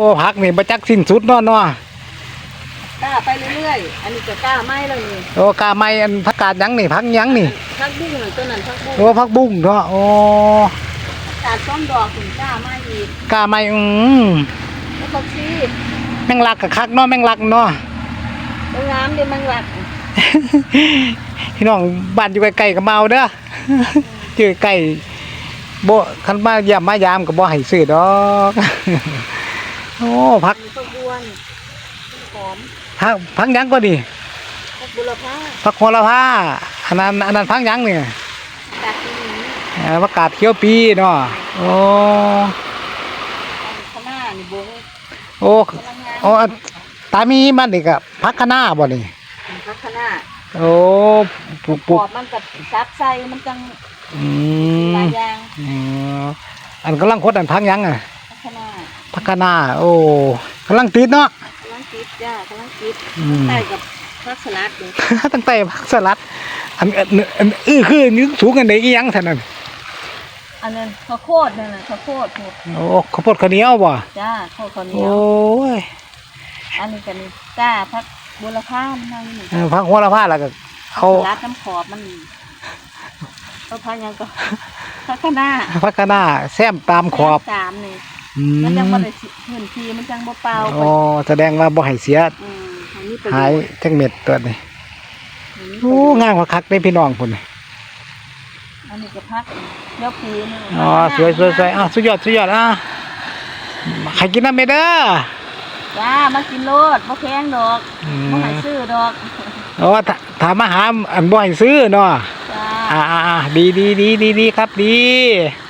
อ้พักนี่บ่จักสิ้นสุดเนาะเนาะกล้าไปเรื่อยๆ อันนี้ก็กล้าไม่แล้วนี่โอ้กาไม้อันผักกาดหยังนี่พักหยังนี่พักบุ้งตัวนั้นพักบุ้งโอ้พักบุ้งเนาะโอ้กาดส้มดอกถึงกล้าไม่อีกกาไม้อืมแล้วก็ชี้แมงลักกับคักเนาะแมงลักเนาะเรื่องน้ำเดี๋ยวมันหลักพี่น้องบ้านอยู่ใกล้ๆกับเมาเด้ออยู่ใกล้ๆบ่คันมายามมายามก็บ่ให้ซื้อดอก โอ้พักมีผักบัวนี่หอมพักพักหยังก็ดีผักบุรพาพักโหระพาอันนั้นอันนั้นพักหยังนี่กาดที่นี่เอ่อผักกาดเขียวปีเนาะโอ้ข้างหน้านี่บงโอ้พลังงานโอ้ตามีมันนี่ก็พักคะน้าบ่นี่พักข้างหน้าโอ้ปลูกปปลูอกบมันกับซับใส่มันจังอืมหลายอย่าง อ๋ออันกำลังคดอันพักหยังอะ พักข้างหน้าพักคะน้าโอ้กำลังติดเนาะกำลังคิดจ้ากำลังคิดอืมใส่กับผักสลัดดูตั้งแต่พักสลัดอันอันอันอื้อคือนึกสูงกันได้อีหยังท่านนั้นอันนั้นข้าวโพดนั่นน่ะข้าวโพดหมดโอ้ข้าวโพดข้าวเหนียวบ่จ้าข้าวข้าวเหนียโอ้วยอันนี้กันจ้าพักบุรพามันนั่งนี่เออพักหัวละผ้าแล้วก็เอาสลัดน้ำขอบมันเอาพักหยังก็พักข้างหน้าพักคะน้าแซมตามขอบสามนี่อื มันจังบ่มได้สิพื้นที่มันจังบ่เปล่าไปโอ้แสดงว่าบ่ให้เสียอืมอันนี้ประโยหายชน์จังเม็ดตัวนี้อันนี้ประโอ้โยชน์งามกว่าคักได้พี่น้องพุ่นนี่อันนี้ก็พักเลี้ยวภูนี่อ๋อสวยสวยสวยอะสุดยอดสุดยอดอะใครกินน้ำเม็ดเด้อจ้ามากินโลดบ่แพงดอกอืบ่มให้ซื้อดอกโอ้ถ้าถามมาหาอันบ่ให้ซื้อเนาะ จ้า อ่าอ่าอ่าดีดีดีดีดีครับดีจ